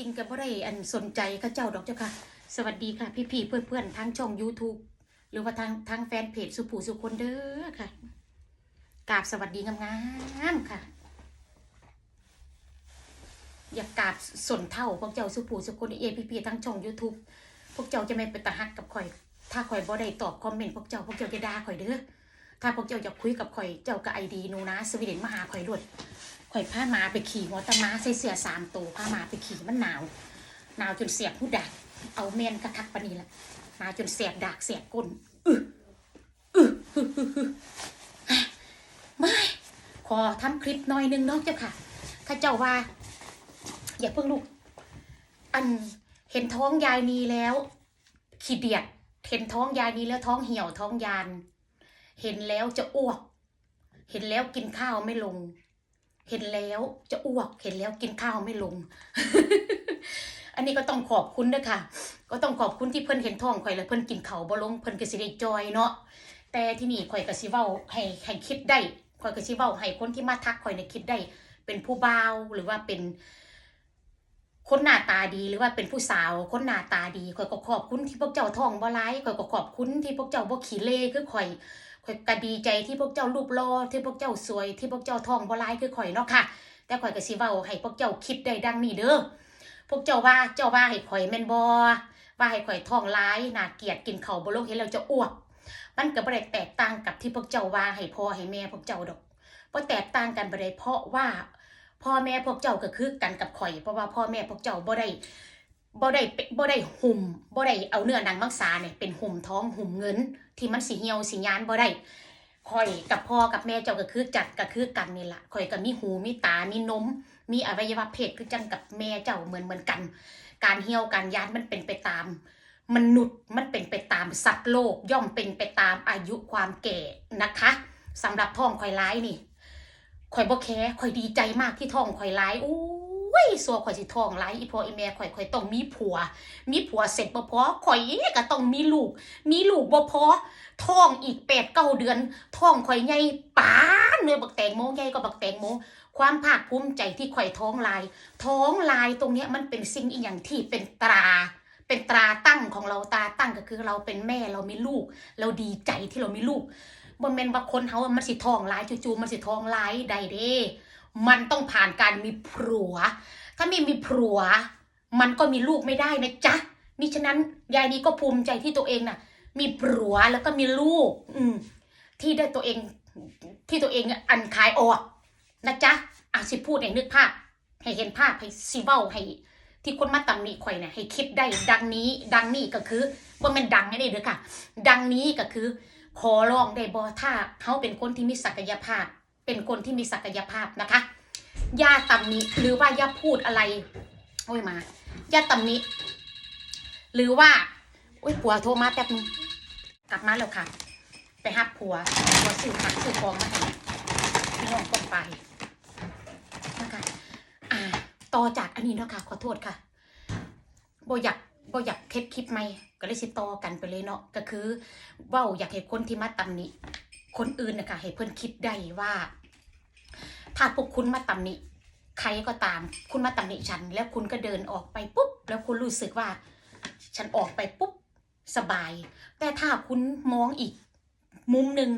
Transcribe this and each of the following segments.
จริงก็บ่ได้อันสนใจข้าเจ้าดอกเจ้าค่ะ สวัสดีค่ะ พี่ๆเพื่อนๆทางช่อง YouTube หรือว่าทางทางแฟนเพจสุผูสุคนเด้อค่ะกราบสวัสดีงามๆค่ะ อยากกราบสนเท่าพวกเจ้าสุผูสุคนเอพี่ๆทางช่อง YouTube พวกเจ้าจะไม่ไปตะหักกับข่อย ถ้าข่อยบ่ได้ตอบคอมเมนต์พวกเจ้าพวกเจ้าจะด่าข่อยเด้อ ถ้าพวกเจ้าอยากคุยกับข่อยเจ้าก็ไอดีนูนะ สวีเดนมาหาข่อยรวดข่อยพามาไปขี่หัวตะม้าใส่เสื้อสามตัวพามาไปขี่มันหนาว หนาวจนเสียบผู้ดัก เอาเมนกระทักปนีละหนาจนเสียบดักเสียบก้นอึอึอึอึอึไม่ขอทำคลิปหน่อยนึงเนาะเจ้าค่ะ ข้าเจ้าว่า อย่าเพิ่งลูก อันเห็นท้องยายนีแล้ว ขี้เดียด เห็นท้องยายนีแล้วท้องเหี่ยวท้องยาน เห็นแล้วจะอ้วก เห็นแล้วกินข้าวไม่ลง เห็นแล้วจะอ้วก เห็นแล้วกินข้าวไม่ลง อันนี้ก็ต้องขอบคุณด้วยค่ะ ก็ต้องขอบคุณที่เพิ่นเห็นท้องข่อยแล้วเพิ่นกินเขาบ่ลงเพิ่นก็สิได้จอยเนาะ แต่ที่นี่ข่อยก็สิเว้าให้ให้คิดได้ข่อยก็สิเว้าให้คนที่มาทักข่อยเนี่ยคิดได้ เป็นผู้บ่าวหรือว่าเป็นคนหน้าตาดีหรือว่าเป็นผู้สาวคนหน้าตาดีข่อยก็ขอบคุณที่พวกเจ้าท้องบ่ร้ายข่อยก็ขอบคุณที่พวกเจ้าบ่ขี้เล่คือข่อย ข่อยก็ดีใจที่พวกเจ้ารูปรอที่พวกเจ้าสวย ที่พวกเจ้าท้องบ่ร้ายคือข่อยเนาะค่ะ แต่ข่อยก็สิเว้าให้พวกเจ้าคิดได้ดังนี้เด้อพวกเจ้าว่าเจ้าว่าให้ข่อยแม่นบ่ว่าให้ข่อยท้องร้ายน่าเกียดกินเขาบ่ลงเห็นแล้วจะอ้วกมันก็บ่ได้แตกต่างกับที่พวกเจ้าว่าให้พ่อให้แม่พวกเจ้าดอกบ่แตกต่างกันบ่ได้เพราะว่าพ่อแม่พวกเจ้าก็คือกันกับข่อยเพราะว่าพ่อแม่พวกเจ้าบ่ได้ บ่ได้เป็นบ่ได้หุ่มบ่ได้เอาเนื้อหนังมังสาเนี่ยเป็นหุ่มท้องหุ่มเงิน ที่มันสิเหี่ยวสิยานบ่ได้ข่อยกับพ่อกับแม่เจ้าก็คือจัดก็คือกันนี่ละข่อยก็มีหูมีตา มีนม มีอวัยวะเพศคือจังกับแม่เจ้าเหมือนเหมือนกัน การเหี่ยวการยานมันเป็นไปตาม มนุษย์มันเป็นไปตามสัตว์โลกย่อมเป็นไปตามอายุความแก่นะคะสำหรับท้องข่อยร้ายนี่ข่อยบ่แค่ข่อยดีใจมากที่ท้องข่อยร้ายโอ้ ยสัวข่อยสิท้องร้ายอีพ่ออีแม่ข่อยข่อยต้องมีผัว มีผัวเสร็จบ่พอข่อยก็ต้องมีลูก มีลูกบ่พอท้องอีกแปดเก้าเดือนท้องข่อยใหญ่ปานเลยบักแตงโมใหญ่ก็บักแตงโมความภาคภูมิใจที่ข่อยท้องลายท้องลายตรงเนี้ยมันเป็นสิ่งอีกอย่างที่เป็นตราเป็นตราตั้งของเราตาตั้งก็คือเราเป็นแม่เรามีลูก เราดีใจที่เรามีลูกบ่แม่นว่าคนเฮามันสิท้องลายจู่ๆมันสิท้องลายใดเด้ มันต้องผ่านการมีผัว ถ้าไม่มีผัว มันก็มีลูกไม่ได้นะจ๊ะมิฉะนั้นยายนี้ก็ภูมิใจที่ตัวเองน่ะ มีผัวแล้วก็มีลูก อืม ที่ได้ตัวเองที่ตัวเองอันขายออกนะจ๊ะอะสิพูดให้นึกภาพ ให้เห็นภาพให้สิเว้าให้ที่คนมาตำหนิข่อยเนี่ยให้คิดได้ดังนี้ ดังนี้ก็คือว่ามันดังไงเด้อค่ะ ดังนี้ก็คือ ขอร้องได้บ่ถ้าเขาเป็นคนที่มีศักยภาพ เป็นคนที่มีศักยภาพนะคะอย่าตำหนิหรือว่าอย่าพูดอะไรโอ้ยมาอย่าตำหนิหรือว่าโอ้ยผัวโทรมาแป๊บนึงกลับมาแล้วค่ะ ไปหับผัวผัวสื่อผักสื่อฟองมาให้พี่น้องคนไปนะคะอ่าต่อจากอันนี้เนาะค่ะ ขอโทษค่ะโบอยากบ่อยากเทปคลิปไหมก็เลยสิต่อกันไปเลยเนาะก็คือเว่าอยากให้คนที่มาตำหนิคนอื่นนะคะให้เพื่อนคิดได้ว่า ถ้าพวกคุณมาตำหนิใครก็ตาม คุณมาตำหนิฉัน แล้วคุณก็เดินออกไปปุ๊บ แล้วคุณรู้สึกว่า ฉันออกไปปุ๊บสบาย แต่ถ้าคุณมองอีก มุมหนึ่ง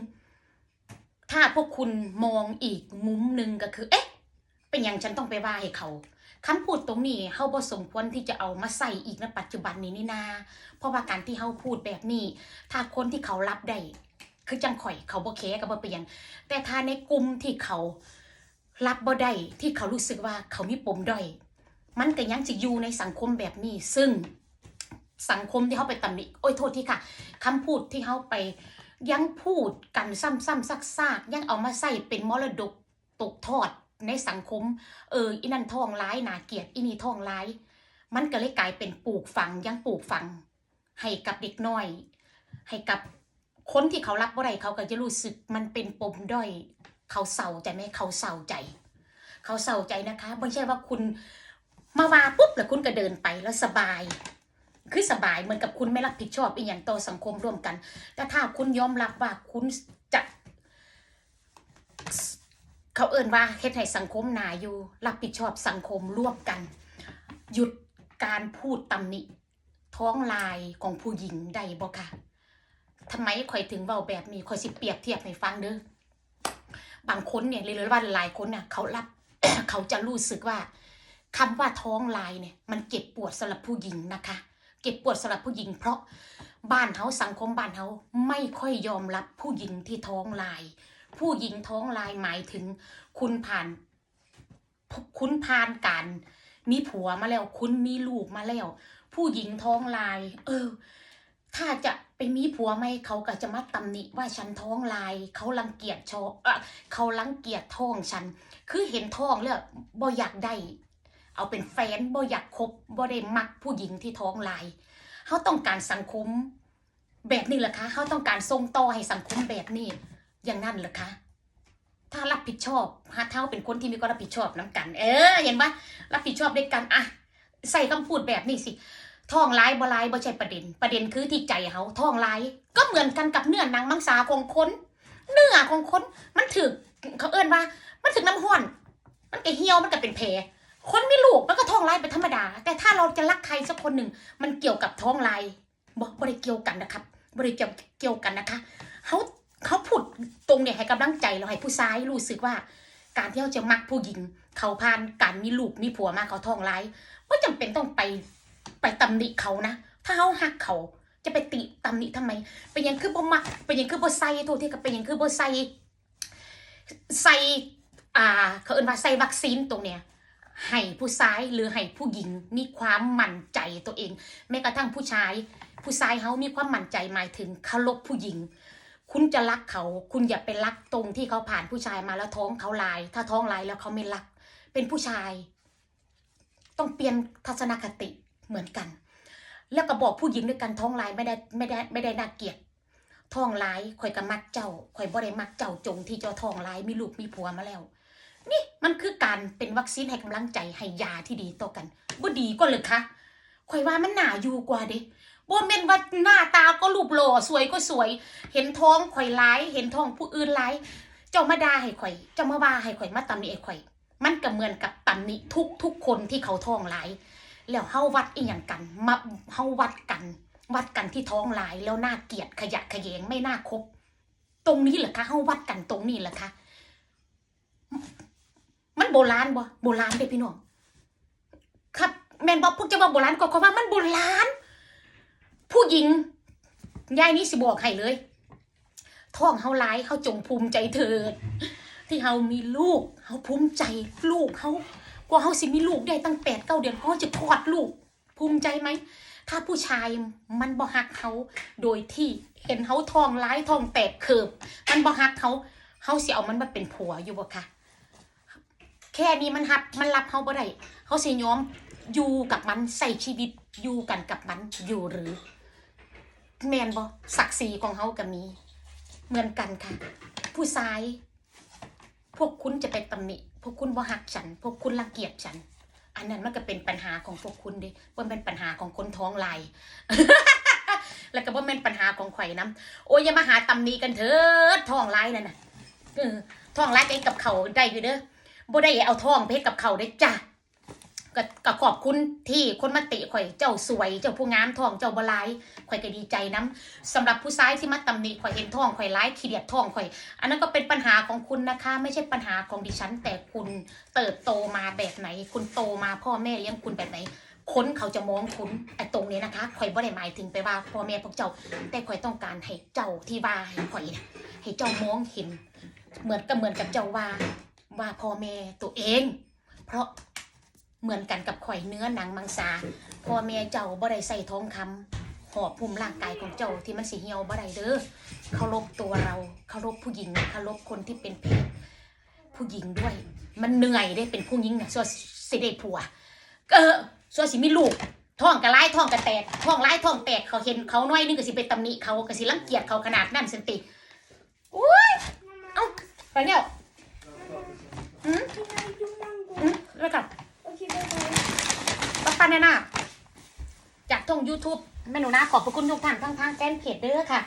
ถ้าพวกคุณมองอีกมุมหนึ่งก็คือ เอ๊ะ เป็นอย่างฉันต้องไปว่าให้เขาคำพูดตรงนี้เฮาบ่สมควรที่จะเอามาใส่อีกในปัจจุบันนี้นี่นา เพราะว่าการที่เฮาพูดแบบนี้ ถ้าคนที่เขารับได้ คือจังข่อยเขาบ่แคก็บ่เปลี่ยนแต่ถ้าในกลุ่มที่เขา รับบ่ได้ที่เขารู้สึกว่าเขามีปมด้อย มันก็ยังสิอยู่ในสังคมแบบนี้ ซึ่งสังคมที่เขาไปตำหนิโอ้ยโทษทีค่ะคำพูดที่เขาไปยังพูดกันซ้ำๆซักๆยังเอามาใส่เป็นมรดกตกทอดในสังคม เอออีนั่นทองร้ายนาเกียดอีนี่ทองร้าย มันก็เลยกลายเป็นปลูกฝังยังปลูกฝัง ให้กับเด็กน้อย ให้กับคนที่เขารับบ่ได้เขาก็จะรู้สึกมันเป็นปมด้อย เขาเศร้าใจไหมเขาเศร้าใจ เขาเศร้าใจนะคะ ไม่ใช่ว่าคุณมาว่าปุ๊บแล้วคุณก็เดินไปแล้วสบาย คือสบายเหมือนกับคุณไม่รับผิดชอบอีกอย่างต่อสังคมร่วมกัน แต่ถ้าคุณยอมรับว่าคุณจะเขาเอ่นว่าเฮ็ดให้สังคมหนาอยู่ รับผิดชอบสังคมร่วมกัน หยุดการพูดตำหนิ ท้องลายของผู้หญิงได้บ่ค่ะทำไมข่อยถึงเว้าแบบนี้ข่อยสิเปรียบเทียบให้ฟังเด้อ บางคนเนี่ยหรือว่าหลายคนน่ะเขารับเขาจะรู้สึกว่าคำว่าท้องลายเนี่ย มันเจ็บปวดสำหรับผู้หญิงนะคะ เจ็บปวดสำหรับผู้หญิง เพราะบ้านเฮาสังคมบ้านเฮาไม่ค่อยยอมรับผู้หญิงที่ท้องลาย ผู้หญิงท้องลายหมายถึง คุณผ่านคุณผ่านการมีผัวมาแล้ว คุณมีลูกมาแล้ว ผู้หญิงท้องลาย เออ ถ้าจะ มีผัวไหมเขาก็จะมาตำหนิว่าฉันท้องลาย เขารังเกียจชอเออเขารังเกียจท้องฉัน คือเห็นท้องแล้วบ่อยากได้ เอาเป็นแฟนบ่อยากคบบ่ได้มักผู้หญิงที่ท้องลายเขาต้องการสังคมแบบนี้เหรอคะเขาต้องการส่งต่อให้สังคมแบบนี้ อย่างนั้นเหรอคะถ้ารับผิดชอบฮะเท่าเป็นคนที่มีความรับผิดชอบน้ำกัน เออ เห็นปะรับผิดชอบด้วยกันอะใส่คำพูดแบบนี้สิ ท้องร้ายบ่ร้ายบ่ใช่ประเด็น ประเด็นคือที่ใจเขาท้องร้าย ก็เหมือนกันกับเนื้อหนังมังสาของคนเนื้อของคนมันถึกเขาเอิ้นว่า มันถึกน้ำห้อน มันก็เหี่ยวมันก็เป็นแผลคนไมีลูกมันก็ท้องร้ายเป็นธรรมดา แต่ถ้าเราจะรักใครสักคนหนึ่งมันเกี่ยวกับท้องลายบอกบริเกี่ยวกันนะครับบริเกี่ยวเกี่ยวกันนะคะเขาเขาพูดตรงเนี่ยให้กำลังใจเราให้ผู้ชายรู้สึกว่า การที่เขาจะมักผู้หญิง เขาผ่านการมีลูกมีผัวมาเขาท้องร้ายไม่จำเป็นต้องไป ไปตำหนิเขานะ ถ้าเขาหักเขาจะไปติตำหนิทำไม เป็นยังคือบ่มักเป็นยังคือบ่ใส่โทษที่กับเป็นยังคือบ่ใส่ใส่อ่า เขาเอิ้นว่าใส่วัคซีนตรงเนี้ยให้ผู้ชายหรือให้ผู้หญิงมีความมั่นใจตัวเอง แม้กระทั่งผู้ชาย ผู้ชายเขามีความมั่นใจหมายถึงเคารพผู้หญิง คุณจะรักเขา คุณอย่าไปรักตรงที่เขาผ่านผู้ชายมาแล้วท้องเขาลาย ถ้าท้องลายแล้วเขาไม่รัก เป็นผู้ชาย ต้องเปลี่ยนทัศนคติ เหมือนกัน แล้วก็บอกผู้หญิงด้วยกันท้องลายไม่ได้ไม่ได้ไม่ได้น่าเกลียดท้องลายข่อยก็มักเจ้าข่อยบ่ได้มักเจ้าจงที่เจ้าท้องลายมีลูกมีผัวมาแล้ว นี่มันคือการเป็นวัคซีนให้กำลังใจให้ยาที่ดีต่อกันบ่ดีก็เลยคะข่อยว่ามันหนาอยู่กว่าเด้บ่แม่นว่าหน้าตาก็รูปหล่อสวยก็สวย เห็นท้องข่อยร้าย เห็นท้องผู้อื่นร้าย เจ้ามาด่าให้ข่อย เจ้ามาว่าให้ข่อยมาตำหนิไอ้ข่อย มันก็เหมือนกับตำหนิทุกทุกคนที่เขาท้องร้าย แล้วเฮาวัดอีหยังกันมาเฮาวัดกัน วัดกันที่ท้องร้ายแล้วน่าเกียดขยะแขยงไม่น่าคบ ตรงนี้เหรอคะเฮาวัดกันตรงนี้เหรอคะมันโบราณบ่โบราณเด้พี่น้องครับแม่นบอกพวกจะว่าโบราณก็เพราะว่ามันโบราณผู้หญิงยายนี่สิบอกให้เลยท้องเฮาหลายเฮาจงภูมิใจเถิดที่เฮามีลูกเฮาภูมิใจลูกเฮา ว่าเฮาสิมีลูกได้ตั้งแปดเก้าเดือนเฮาจะคลอดลูก ภูมิใจไหม ถ้าผู้ชายมันบ่ฮักเขาโดยที่เห็นเฮาทองร้ายทองแตกเคิบ มันบ่ฮักเขาเฮาสิเอามันมาเป็นผัวอยู่บ่คะแค่นี้มันหับมันรับเขาบ่ได้เขาสิยอมอยู่กับมันใส่ชีวิตอยู่กันกับมันอยู่หรือ แมนบ่ศักดิ์ศรีของเขาก็มี เหมือนกันค่ะ ผู้ชาย พวกคุณจะไปตำหนิ พวกคุณบ่หักฉัน พวกคุณรังเกียจฉัน อันนั้นมันก็เป็นปัญหาของพวกคุณดิมันเป็นปัญหาของคนท้องลายแล้วก็บ่แม่นปัญหาของข่อยนํโอ้ยอย่ามาหาตำหนีกันเถิดท้องลายนั่นน่ะท้องลายก็เองกับเขาได้อยู่เด้อบ่ได้เอาท้องเพชรกับเขาได้จ้ะ ก็ก็ขอบคุณที่คนมาติข่อยเจ้าสวย เจ้าผู้งามทองเจ้าบลายข่อยก็ดีใจน้ำสำหรับผู้ชายที่มาตำหนิข่อยเห็นทองข่อยร้ายขี้เดียดทองข่อย อันนั้นก็เป็นปัญหาของคุณนะคะ ไม่ใช่ปัญหาของดิฉัน แต่คุณเติบโตมาแบบไหน คุณโตมาพ่อแม่เลี้ยงคุณแบบไหนคนเขาจะมองคุณไอ้ตรงนี้นะคะข่อยบ่ได้หมายถึงไปว่าพ่อแม่พวกเจ้า แต่ข่อยต้องการให้เจ้าที่ว่าให้ข่อยนะให้เจ้ามองเห็น เหมือนกับเหมือนกับเจ้าว่าว่าพ่อแม่ตัวเอง เพราะ เหมือนกันกับข่อยเนื้อหนังมังสาพ่อแม่เจ้าบ่ได้ใส่ทองคำหอบภูมิร่างกายของเจ้าที่มันสิเหี่ยวบ่ได้เด้อเคารพตัวเราเคารพผู้หญิงเคารพคนที่เป็นเพศผู้หญิงด้วย มันเหนื่อยได้เป็นผู้หญิงน่ะส่วนสิได้ผัวเออส่วนสิมีลูกท้องกระไล่ท้องกระแตกท้องไล่ท้องแตกเขาเห็นเขาน้อยนึงก็สิไปตำหนิเขาก็สิรังเกียจเขาขนาดนั้นสันติอุ้ยเอ้าไปเนี่ยอืมอืมแล้วกัน บป้าป้าแน่นาจากท่อง YouTube แม่หนูนาขอบพระคุณทุกท่านทั้งทางแฟนเพจเด้อค่ะ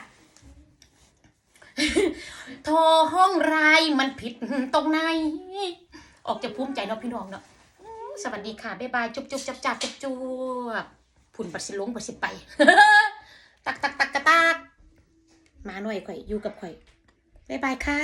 โทรห้องไรมันผิดตรงไหน ออกจะภูมิใจเนาะพี่น้องเนาะสวัสดีค่ะ บ๊ายบาย จุ๊บจุ๊บจับจับจุ๊บจุ๊บผุนปัสิลงปัสิไป ตักตักตักกระตักมาหน่อยข่อย อยู่กับข่อย บ๊ายบายค่ะ